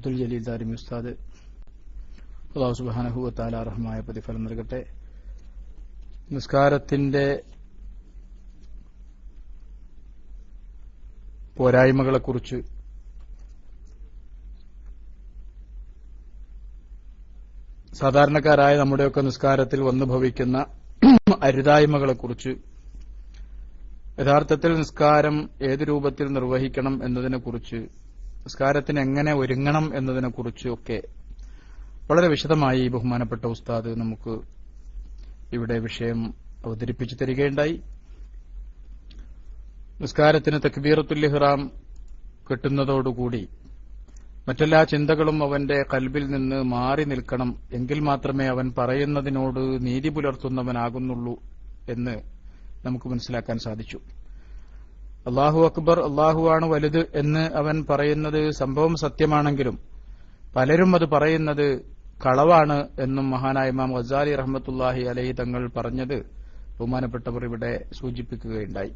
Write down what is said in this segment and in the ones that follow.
അബ്ദുൽ ജലീൽ ദാരിമി ഉസ്താദ്. അള്ളാഹു സുബാനഹുവത്താല അർഹമായ പ്രതിഫലം നൽകട്ടെ. നിസ്കാരത്തിന്റെ പോരായ്മകളെക്കുറിച്ച് സാധാരണക്കാരായ നമ്മുടെയൊക്കെ നിസ്കാരത്തിൽ വന്നു ഭവിക്കുന്ന അരുതായ്മകളെക്കുറിച്ച് യഥാർത്ഥത്തിൽ നിസ്കാരം ഏത് രൂപത്തിൽ നിർവഹിക്കണം എന്നതിനെക്കുറിച്ച് നിസ്കാരത്തിന് എങ്ങനെ ഒരുങ്ങണം എന്നതിനെക്കുറിച്ച് ഒക്കെ വളരെ വിശദമായി ബഹുമാനപ്പെട്ട ഉസ്താദ് നമുക്ക് ഇവിടെ വിഷയം അവതരിപ്പിച്ചു തരികയുണ്ടായി. നിസ്കാരത്തിന് തക്ബീറത്തുൽ ഇഹ്റാം കിട്ടുന്നതോടുകൂടി മറ്റെല്ലാ ചിന്തകളും അവന്റെ കൽബിൽ നിന്ന് മാറി നിൽക്കണം എങ്കിൽ മാത്രമേ അവൻ പറയുന്നതിനോട് നീതി പുലർത്തുന്നവനാകുന്നുള്ളൂ എന്ന് നമുക്ക് മനസ്സിലാക്കാൻ സാധിച്ചു. അള്ളാഹു അക്ബർ അള്ളാഹു ആണ് വലുത് എന്ന് അവൻ പറയുന്നത് സംഭവം സത്യമാണെങ്കിലും പലരും അത് പറയുന്നത് കളവാണ് എന്നും മഹാനായ ഇമാം ഗസാലി റഹ്മത്തുല്ലാഹി അലഹി തങ്ങൾ പറഞ്ഞത് ബഹുമാനപ്പെട്ടവർ ഇവിടെ സൂചിപ്പിക്കുകയുണ്ടായി.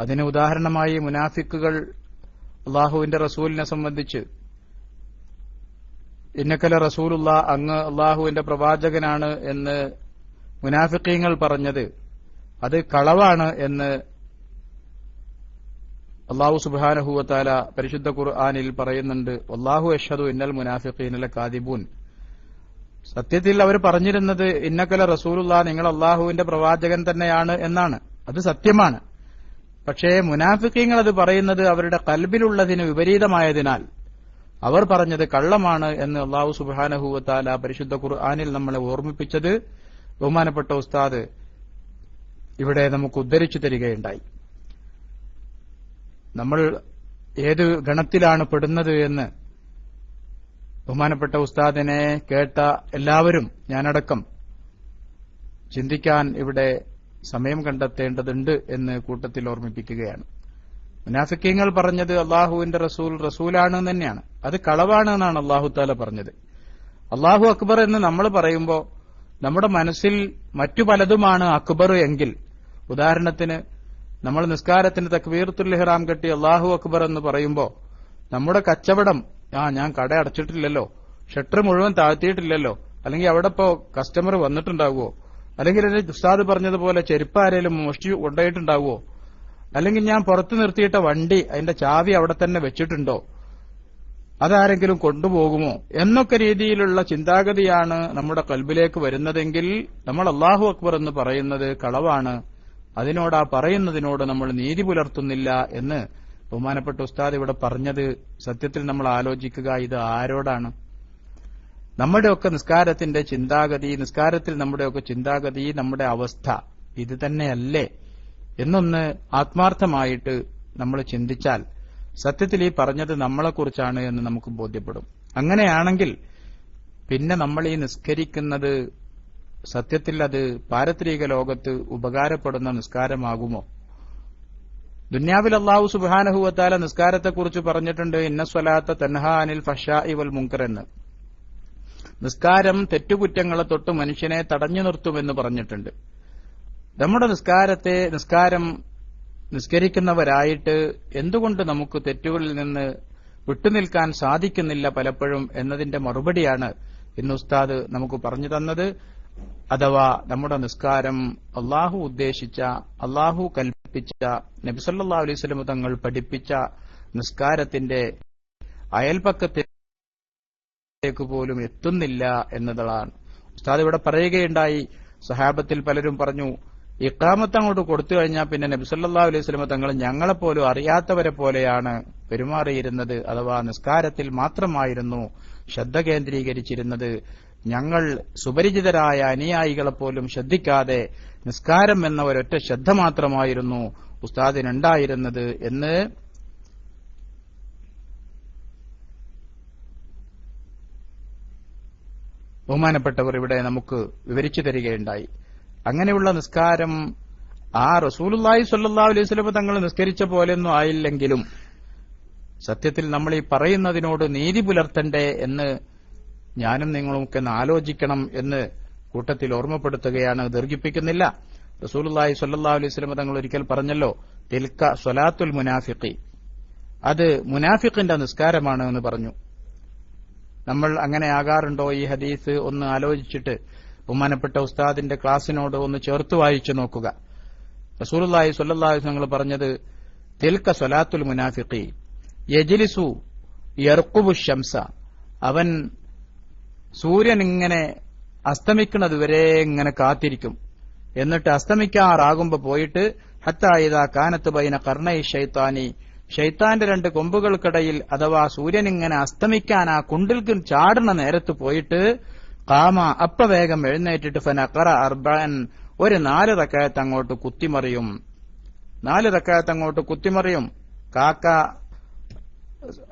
അതിന് ഉദാഹരണമായി മുനാഫിക്കുകൾ അള്ളാഹുവിന്റെ റസൂലിനെ സംബന്ധിച്ച് ഇന്നക്കല റസൂലുള്ള അങ്ങ് അള്ളാഹുവിന്റെ പ്രവാചകനാണ് എന്ന് മുനാഫിക്കീങ്ങൾ പറഞ്ഞത് അത് കളവാണ് എന്ന് അള്ളാഹു സുബാനഹുവത്താല പരിശുദ്ധ ഖുർആാനിൽ പറയുന്നുണ്ട് അള്ളാഹു അഷദു ഇന്നൽ മുനാഫിഖീനല കാദിബൂൻ സത്യത്തിൽ അവർ പറഞ്ഞിരുന്നത് ഇന്നക്കല റസൂലുള്ള നിങ്ങൾ അള്ളാഹുവിന്റെ പ്രവാചകൻ തന്നെയാണ് എന്നാണ്. അത് സത്യമാണ്. പക്ഷേ മുനാഫിക്കീങ്ങൾ അത് പറയുന്നത് അവരുടെ കൽബിലുള്ളതിന് വിപരീതമായതിനാൽ അവർ പറഞ്ഞത് കള്ളമാണ് എന്ന് അള്ളാഹു സുബാനഹുവത്താല പരിശുദ്ധ ഖുർആാനിൽ നമ്മളെ ഓർമ്മിപ്പിച്ചത് ബഹുമാനപ്പെട്ട ഉസ്താദ് ഇവിടെ നമുക്ക് ഉദ്ധരിച്ചു തരികയുണ്ടായി. നമ്മൾ ഏത് ഗണത്തിലാണ് പെടുന്നത് എന്ന് ബഹുമാനപ്പെട്ട ഉസ്താദിനെ കേട്ട എല്ലാവരും ഞാനടക്കം ചിന്തിക്കാൻ ഇവിടെ സമയം കണ്ടെത്തേണ്ടതുണ്ട് എന്ന് കൂട്ടത്തിൽ ഓർമ്മിപ്പിക്കുകയാണ്. മുനാഫിക്കങ്ങൾ പറഞ്ഞത് അള്ളാഹുവിന്റെ റസൂൽ റസൂലാണ് തന്നെയാണ്. അത് കളവാണ് എന്നാണ് അള്ളാഹു താല പറഞ്ഞത്. അള്ളാഹു അക്ബർ എന്ന് നമ്മൾ പറയുമ്പോൾ നമ്മുടെ മനസ്സിൽ മറ്റു പലതുമാണ് അക്ബർ എങ്കിൽ ഉദാഹരണത്തിന് നമ്മൾ നിസ്കാരത്തിന് തക്വീർത്തുൽ ഇഹ്റാം കെട്ടി അള്ളാഹു അക്ബർ എന്ന് പറയുമ്പോൾ നമ്മുടെ കച്ചവടം ആ ഞാൻ കട അടച്ചിട്ടില്ലല്ലോ ഷട്ടർ മുഴുവൻ താഴ്ത്തിയിട്ടില്ലല്ലോ അല്ലെങ്കിൽ അവിടെ ഇപ്പോ കസ്റ്റമർ വന്നിട്ടുണ്ടാവുമോ അല്ലെങ്കിൽ എന്റെ ഉസ്താദ് പറഞ്ഞതുപോലെ ചെരുപ്പ് ആരേലും മോഷ്ടി ഉണ്ടായിട്ടുണ്ടാവുമോ അല്ലെങ്കിൽ ഞാൻ പുറത്തു നിർത്തിയിട്ട വണ്ടി അതിന്റെ ചാവി അവിടെ തന്നെ വെച്ചിട്ടുണ്ടോ അതാരെങ്കിലും കൊണ്ടുപോകുമോ എന്നൊക്കെ രീതിയിലുള്ള ചിന്താഗതിയാണ് നമ്മുടെ കൽബിലേക്ക് വരുന്നതെങ്കിൽ നമ്മൾ അള്ളാഹു അക്ബർ എന്ന് പറയുന്നത് കളവാണ് അതിനോട് പറയുന്നതിനോട് നമ്മൾ നീതി പുലർത്തുന്നില്ല എന്ന് ബഹുമാനപ്പെട്ട ഉസ്താദ് ഇവിടെ പറഞ്ഞത് സത്യത്തിൽ നമ്മൾ ആലോചിക്കുക ഇത് ആരോടാണ്? നമ്മുടെയൊക്കെ നിസ്കാരത്തിന്റെ ചിന്താഗതി നിസ്കാരത്തിൽ നമ്മുടെയൊക്കെ ചിന്താഗതി നമ്മുടെ അവസ്ഥ ഇത് തന്നെയല്ലേ എന്നൊന്ന് ആത്മാർത്ഥമായിട്ട് നമ്മൾ ചിന്തിച്ചാൽ സത്യത്തിൽ ഈ പറഞ്ഞത് നമ്മളെക്കുറിച്ചാണ് എന്ന് നമുക്ക് ബോധ്യപ്പെടും. അങ്ങനെയാണെങ്കിൽ പിന്നെ നമ്മൾ ഈ നിസ്കരിക്കുന്നത് സത്യത്തിൽ അത് പാരത്രിക ലോകത്ത് ഉപകാരപ്പെടുന്ന നിസ്കാരമാകുമോ? ദുന്യാവിൽ അള്ളാഹു സുബാനഹുവത്താല നിസ്കാരത്തെക്കുറിച്ച് പറഞ്ഞിട്ടുണ്ട് ഇന്നസ്വലാത്ത തൻഹ അനിൽ ഫഷാ ഇവൽ മുങ്കർ എന്ന്. നിസ്കാരം തെറ്റുകുറ്റങ്ങളെ തൊട്ട് മനുഷ്യനെ തടഞ്ഞു നിർത്തുമെന്ന് പറഞ്ഞിട്ടുണ്ട്. നമ്മുടെ നിസ്കാരത്തെ നിസ്കാരം നിസ്കരിക്കുന്നവരായിട്ട് എന്തുകൊണ്ട് നമുക്ക് തെറ്റുകളിൽ നിന്ന് വിട്ടുനിൽക്കാൻ സാധിക്കുന്നില്ല പലപ്പോഴും എന്നതിന്റെ മറുപടിയാണ് ഇന്ന് ഉസ്താദ് നമുക്ക് പറഞ്ഞു തന്നത്. അഥവാ നമ്മുടെ നിസ്കാരം അള്ളാഹു ഉദ്ദേശിച്ച അള്ളാഹു കൽപ്പിച്ച നബിസല്ലാ അലൈഹി സ്വലം തങ്ങൾ പഠിപ്പിച്ച നിസ്കാരത്തിന്റെ അയൽപക്കത്തേക്ക് പോലും എത്തുന്നില്ല എന്നതാണ്. ഉസ്താദ് ഇവിടെ പറയുകയുണ്ടായി. സഹാബത്തിൽ പലരും പറഞ്ഞു ഇക്കാമത്ത് അങ്ങോട്ട് കൊടുത്തു കഴിഞ്ഞാൽ പിന്നെ നബിസല്ലാ അലൈഹി സ്വലമ തങ്ങൾ ഞങ്ങളെപ്പോലും അറിയാത്തവരെ പോലെയാണ് പെരുമാറിയിരുന്നത്. അഥവാ നിസ്കാരത്തിൽ മാത്രമായിരുന്നു ശ്രദ്ധ കേന്ദ്രീകരിച്ചിരുന്നത്. ഞങ്ങൾ സുപരിചിതരായ അനുയായികളെപ്പോലും ശ്രദ്ധിക്കാതെ നിസ്കാരം എന്ന ഒരൊറ്റ ശ്രദ്ധ മാത്രമായിരുന്നു ഉസ്താദിനുണ്ടായിരുന്നത് എന്ന് ബഹുമാനപ്പെട്ടവർ ഇവിടെ നമുക്ക് വിവരിച്ചു തരികയുണ്ടായി. അങ്ങനെയുള്ള നിസ്കാരം ആ റസൂലുല്ലായി സല്ലാ അലൈഹി വസല്ലം തങ്ങൾ നിസ്കരിച്ച പോലെയൊന്നും ആയില്ലെങ്കിലും സത്യത്തിൽ നമ്മൾ ഈ പറയുന്നതിനോട് നീതി പുലർത്തണ്ടേ എന്ന് ഞാനും നിങ്ങളുമൊക്കെ ഒന്ന് ആലോചിക്കണം എന്ന് കൂട്ടത്തിൽ ഓർമ്മപ്പെടുത്തുകയാണ് ദീർഘിപ്പിക്കുന്നില്ല. റസൂലുല്ലാഹി സ്വല്ലല്ലാഹു അലൈഹി വസല്ലം തങ്ങൾ ഒരിക്കൽ പറഞ്ഞല്ലോ തിൽക്ക സൊലാത്തുൽ മുനാഫിഖി. അത് മുനാഫിഖിന്റെ നിസ്കാരമാണ് എന്ന് പറഞ്ഞു. നമ്മൾ അങ്ങനെ ആകാറുണ്ടോ ഈ ഹദീസ്? ഒന്ന് ആലോചിച്ചിട്ട് ബഹുമാനപ്പെട്ട ഉസ്താദിന്റെ ക്ലാസ്സിനോട് ഒന്ന് ചേർത്ത് വായിച്ചു നോക്കുക. റസൂലുള്ളാഹി സ്വല്ലല്ലാഹു തങ്ങൾ വസല്ലം പറഞ്ഞത് തിൽക്ക സൊലാത്തുൽ മുനാഫിഖി. യജിലിസു യർക്കുബു ഷംസ അവൻ സൂര്യൻ ഇങ്ങനെ അസ്തമിക്കുന്നത് വരെ ഇങ്ങനെ കാത്തിരിക്കും. എന്നിട്ട് അസ്തമിക്കാറാകുമ്പോ പോയിട്ട് ഹത്തായിത കാനത്ത് ബൈന കർണൈ ഷൈത്താനി ഷൈത്താന്റെ രണ്ട് കൊമ്പുകൾക്കിടയിൽ അഥവാ സൂര്യൻ ഇങ്ങനെ അസ്തമിക്കാൻ ആ കുണ്ടിൽക്ക് ചാടുന്ന നേരത്ത് പോയിട്ട് കാമ അപ്പ വേഗം എഴുന്നേറ്റിട്ട് ഫനഖറ അർബൻ ഒരു നാല് റക്കായത്ത് അങ്ങോട്ട് കുത്തിമറിയും. നാല് റക്കായത്ത് അങ്ങോട്ട് കുത്തിമറിയും. കാക്ക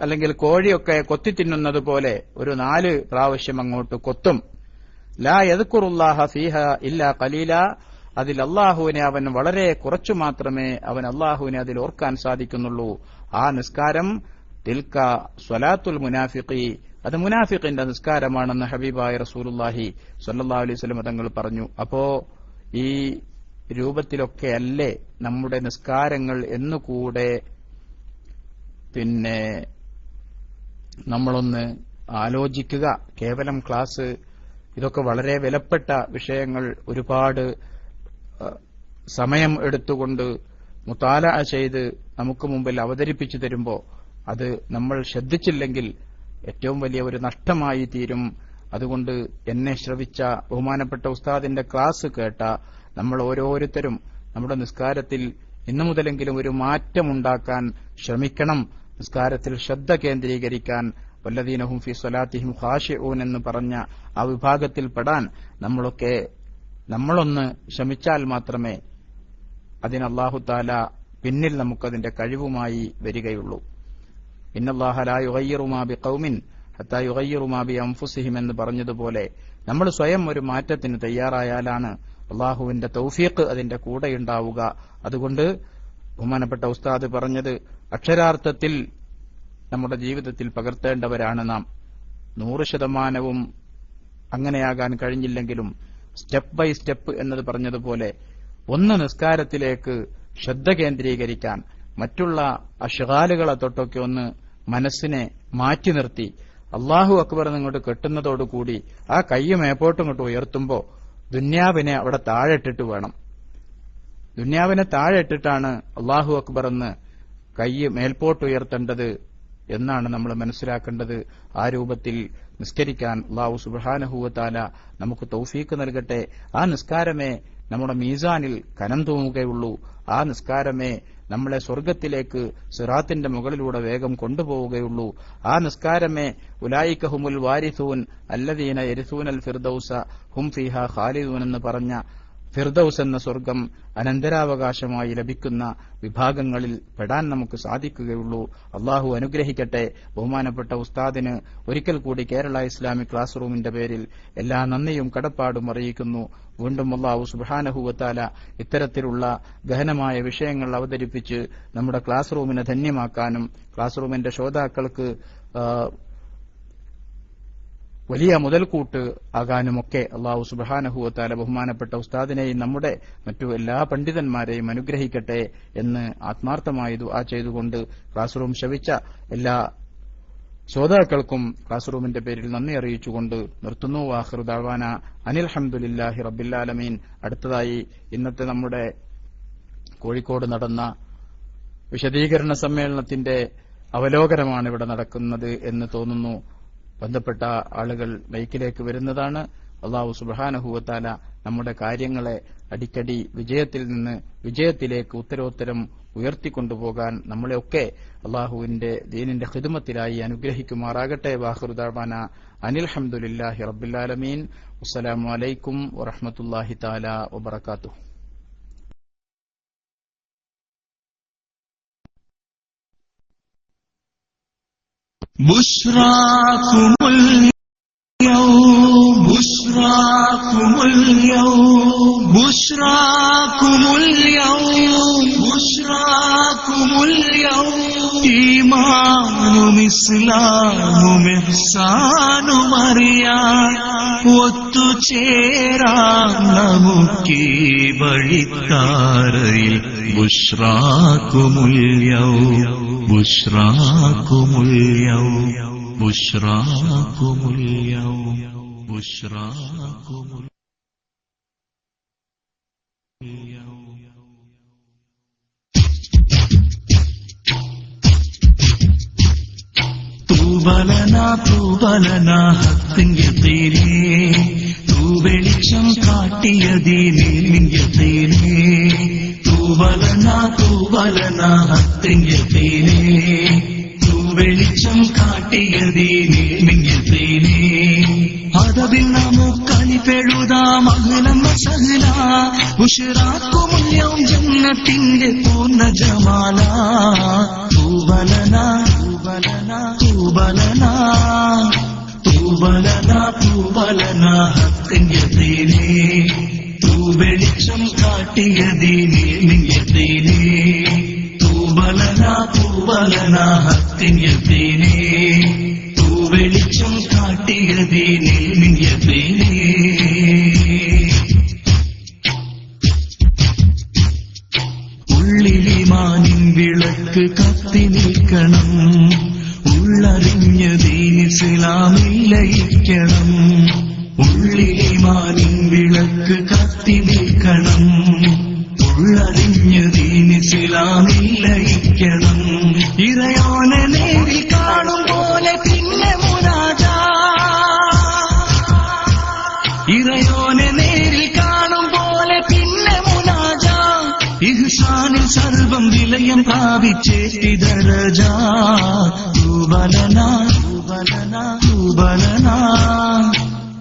അല്ലെങ്കിൽ കോഴിയൊക്കെ കൊത്തി തിന്നുന്നത് പോലെ ഒരു നാല് പ്രാവശ്യം അങ്ങോട്ട് കൊത്തും. ലാ യദ്കുറുല്ലാഹ ഫീഹ ഇല്ല കലീല അതിൽ അള്ളാഹുവിനെ അവൻ വളരെ കുറച്ചു മാത്രമേ അവൻ അള്ളാഹുവിനെ അതിൽ ഓർക്കാൻ സാധിക്കുന്നുള്ളൂ. ആ നിസ്കാരം തിൽക്ക സ്വലാത്തുൽ മുനാഫിഖി. അത് മുനാഫിഖിന്റെ നിസ്കാരമാണെന്ന് ഹബീബായ റസൂലുല്ലാഹി സല്ലാ അലൈഹി സ്വലം തങ്ങൾ പറഞ്ഞു. അപ്പോ ഈ രൂപത്തിലൊക്കെ അല്ലേ നമ്മുടെ നിസ്കാരങ്ങൾ എന്നുകൂടെ പിന്നെ നമ്മളൊന്ന് ആലോചിക്കുക. കേവലം ക്ലാസ് ഇതൊക്കെ വളരെ വിലപ്പെട്ട വിഷയങ്ങൾ ഒരുപാട് സമയം എടുത്തുകൊണ്ട് മുത്താല ചെയ്ത് നമുക്ക് മുമ്പിൽ അവതരിപ്പിച്ചു തരുമ്പോൾ അത് നമ്മൾ ശ്രദ്ധിച്ചില്ലെങ്കിൽ ഏറ്റവും വലിയ ഒരു നഷ്ടമായി തീരും. അതുകൊണ്ട് എന്നെ ശ്രവിച്ച ബഹുമാനപ്പെട്ട ഉസ്താദിന്റെ ക്ലാസ് കേട്ട നമ്മൾ ഓരോരുത്തരും നമ്മുടെ നിസ്കാരത്തിൽ ഇന്നു മുതലെങ്കിലും ഒരു മാറ്റമുണ്ടാക്കാൻ ശ്രമിക്കണം. നിസ്കാരത്തിൽ ശ്രദ്ധ കേന്ദ്രീകരിക്കാൻ വല്ലദീനഹും ഫി സ്വലാത്തിഹിം ഖാഷിഊൻ എന്ന് പറഞ്ഞ ആ വിഭാഗത്തിൽ പെടാൻ നമ്മളൊക്കെ നമ്മളൊന്ന് ശ്രമിച്ചാൽ മാത്രമേ അതിന് അള്ളാഹു താല പിന്നിൽ നമുക്കതിന്റെ കഴിവുമായി വരികയുള്ളൂ. ഇന്നല്ലാഹലായുഗയ്യറുമാബി കൗമിൻ ബി അംഫുസിഹിം എന്ന് പറഞ്ഞതുപോലെ നമ്മൾ സ്വയം ഒരു മാറ്റത്തിന് തയ്യാറായാലാണ് അള്ളാഹുവിന്റെ തൗഫീഖ് അതിന്റെ കൂടെയുണ്ടാവുക അതുകൊണ്ട് ബഹുമാനപ്പെട്ട ഉസ്താദ് പറഞ്ഞത് അക്ഷരാർത്ഥത്തിൽ നമ്മുടെ ജീവിതത്തിൽ പകർത്തേണ്ടവരാണ് നാം. നൂറ് ശതമാനവും അങ്ങനെയാകാൻ കഴിഞ്ഞില്ലെങ്കിലും സ്റ്റെപ്പ് ബൈ സ്റ്റെപ്പ് എന്നത് പറഞ്ഞതുപോലെ ഒന്ന് നിസ്കാരത്തിലേക്ക് ശ്രദ്ധ കേന്ദ്രീകരിക്കാൻ മറ്റുള്ള അഷകാലുകളെ തൊട്ടൊക്കെ ഒന്ന് മനസ്സിനെ മാറ്റി നിർത്തി. അള്ളാഹു അക്ബർ നിങ്ങോട്ട് കെട്ടുന്നതോടുകൂടി ആ കൈ മേപ്പോട്ടും ഇങ്ങോട്ട് ഉയർത്തുമ്പോൾ ദുന്യാവിനെ അവിടെ താഴെട്ടിട്ട് വേണം. ദുന്യാവിനെ താഴെട്ടിട്ടാണ് അള്ളാഹു അക്ബർ എന്ന് കൈ മേൽപോട്ട് ഉയർത്തേണ്ടത് എന്നാണ് നമ്മൾ മനസ്സിലാക്കേണ്ടത്. ആ രൂപത്തിൽ നിസ്കരിക്കാൻ അള്ളാഹു സുബാനഹുവത്താല നമുക്ക് തൗഫീക്ക് നൽകട്ടെ. ആ നിസ്കാരമേ നമ്മുടെ മീസാനിൽ കനം തൂങ്ങുകയുള്ളൂ. ആ നിസ്കാരമേ നമ്മളെ സ്വർഗത്തിലേക്ക് സിറാത്തിന്റെ മുകളിലൂടെ വേഗം കൊണ്ടുപോവുകയുള്ളൂ. ആ നിസ്കാരമേ ഉലായിക്കഹുമുൽ വാരിസൂൻ അല്ലദീന എരിസൂൻ അൽ ഫിർദൌസ ഹും ഫിഹ ഖാലിദൂൻ എന്ന് പറഞ്ഞ ഫിർദൌസ് എന്ന സ്വർഗം അനന്തരാവകാശമായി ലഭിക്കുന്ന വിഭാഗങ്ങളിൽ പെടാൻ നമുക്ക് സാധിക്കുകയുള്ളൂ. അള്ളാഹു അനുഗ്രഹിക്കട്ടെ. ബഹുമാനപ്പെട്ട ഉസ്താദിന് ഒരിക്കൽ കൂടി കേരള ഇസ്ലാമിക് ക്ലാസ് റൂമിന്റെ പേരിൽ എല്ലാ നന്ദിയും കടപ്പാടും അറിയിക്കുന്നു. വീണ്ടും അള്ളാഹു സുബാനഹുവത്താല ഇത്തരത്തിലുള്ള ഗഹനമായ വിഷയങ്ങൾ അവതരിപ്പിച്ച് നമ്മുടെ ക്ലാസ് റൂമിനെ ധന്യമാക്കാനും ക്ലാസ് റൂമിന്റെ ശ്രോതാക്കൾക്ക് വലിയ മുതൽക്കൂട്ട് ആകാനുമൊക്കെ അള്ളാഹു സുബാനഹുവത്താല ബഹുമാനപ്പെട്ട ഉസ്താദിനെയും നമ്മുടെ മറ്റു എല്ലാ പണ്ഡിതന്മാരെയും അനുഗ്രഹിക്കട്ടെ എന്ന് ആത്മാർത്ഥമായി ദുആ ചെയ്തുകൊണ്ട് ക്ലാസ് റൂം ശവിച്ച എല്ലാ ശ്രോതാക്കൾക്കും ക്ലാസ് റൂമിന്റെ പേരിൽ നന്ദി അറിയിച്ചുകൊണ്ട് നിർത്തുന്നു. വാഹൃദാവാന അനിൽ ഹംദുലില്ലാഹി റബ്ബില്ലാലമീൻ അടുത്തതായി ഇന്നത്തെ നമ്മുടെ കോഴിക്കോട് നടന്ന വിശദീകരണ സമ്മേളനത്തിന്റെ അവലോകനമാണ് ഇവിടെ നടക്കുന്നത് എന്ന് തോന്നുന്നു. ബന്ധപ്പെട്ട ആളുകൾ മൈക്കിലേക്ക് വരുന്നതാണ്. അള്ളാഹു സുബാനഹുവത്താല നമ്മുടെ കാര്യങ്ങളെ അടിക്കടി വിജയത്തിൽ നിന്ന് വിജയത്തിലേക്ക് ഉത്തരോത്തരം ഉയർത്തിക്കൊണ്ടുപോകാൻ നമ്മളെയൊക്കെ അള്ളാഹുവിന്റെ ദീനിന്റെ ഹിദമത്തിലായി അനുഗ്രഹിക്കുമാറാകട്ടെ. വാഹുദാന അനിൽ ഹംദുലില്ലാഹി റബ്ബുലാലമീൻ അസ്സലാമു അലൈക്കും വറഹമത്തല്ലാഹി താല വബർക്കാത്തു بشراكم اليوم بشراكم اليوم بشراكم اليوم بشراكم اليوم اسلام إسلام إحسان کو چی بڑک بسرا کمل بسرا کمل بسرا തൂബലന തൂബലന തൂ തൂവെളിച്ചം കാട്ടിയതീനേ മിങ്കത്തേനേ തൂ വെളിച്ചം ഹത്തിങ്കത്തേനേ തൂവെളിച്ചം കാട്ടിയതീനേ മിങ്കത്തേനേ അതവിൽ നമുക്കലിപ്പെഴുതാം അകലം സഹല. ഉഷറാക്കുമുല്യം ജന്നത്തിന്റെ പൂർണ ജമാല തൂബലന തൂബലന തൂബലന തൂബലന തൂബലന ഹത്തിങ്കത്തേനേ തൂവെളിച്ചം കാട്ടിയതീനേ മിങ്കത്തേനേ തൂബലന തൂബലന ഹത്തിങ്കത്തേനേ തൂവെളിച്ചം കാട്ടിയതീനേ ഉള്ളറിഞ്ഞതീനിസ്ലാമിൽ ലയിക്കണം ഇറയോനെ നേരിൽ കാണും പോലെ പിന്നെ മുരാജ. ഇറയോനെ നേരിൽ കാണും പോലെ പിന്നെ മുനാജ ഇഹ്സാനിൽ സർവം വിലയം പ്രാപിച്ചേറ്റിതരജ തൂബലന തൂബലന തൂബലന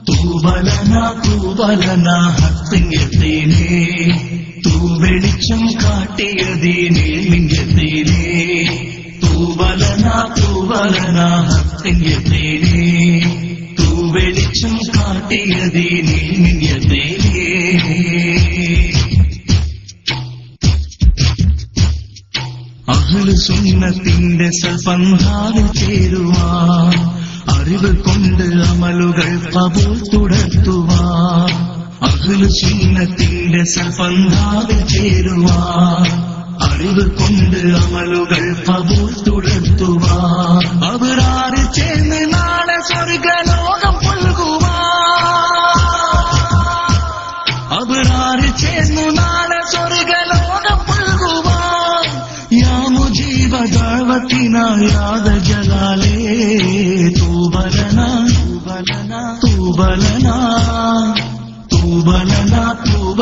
തൂബലന തൂബലന ഹത്തിങ്ങത്തേനേ തൂവെളിച്ചം കാട്ടിയതീനേ ലിംഗത്തേനേ തൂബലന ഹത്തിന്റെ ഹത്തിങ്ങത്തേനേ തൂവെളിച്ചം കാട്ടിയതീനേ ലിംഗത്തേനേ അഹ്ലു സുന്നത്തിന്റെ അറിവ് കൊണ്ട് അമലുകൾ കബൂൽ തുടർത്തുവാൻ അഹ്ലു സുന്നത്തിന്റെ സൽപന്ഥാവിൽ ചേരുവാൻ. അറിവ് കൊണ്ട് അമലുകൾ കബൂൽ തുടർത്തുവാൻ അവരാറ് ചേർന്ന് നാളെ സ്വർഗലോകം പുൽകുവാൻ. അവരാറ് ചേർന്നു നാളെ സ്വർഗലോകം പുൽകുവാൻ. യാ മുജീബ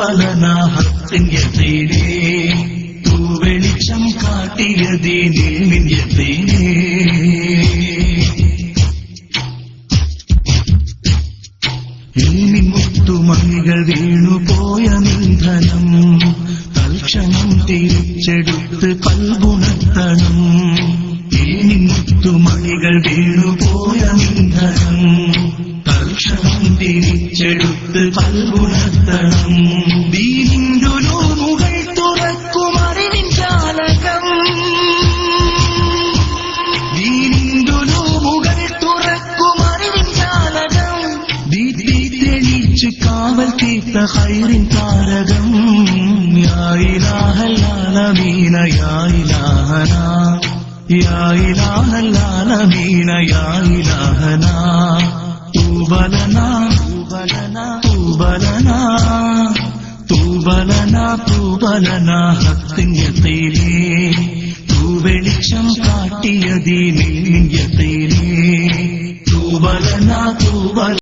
തൂബലന ഹത്തിങ്കത്തേനേ തൂവെളിച്ചം കാട്ടിയതീനേ മിന്യത്തേനേ മുത്തുമണികൾ വീണുപോയ നിന്ധനം തൽക്ഷണം തിരിച്ചെടുത്ത് പൽഗുണത്തണം മുത്തുമണികൾ വീണുപോയ നിന്ധനം തൽക്ഷണം തിരിച്ചെടുത്ത് പൽഗുണത്തണം താരകം യായിലാഹല്ലാലമീന യായിലാഹന. യായിലാഹല്ലാലമീന യായിലാഹന. തൂബലന തൂബലന തൂബലന. തൂബലന തൂബലന ഹത്തിങ്ങത്തേലേ തൂവെളിച്ചം കാട്ടിയതീനേ ലിംഗത്തേലേ തൂബലന തൂബല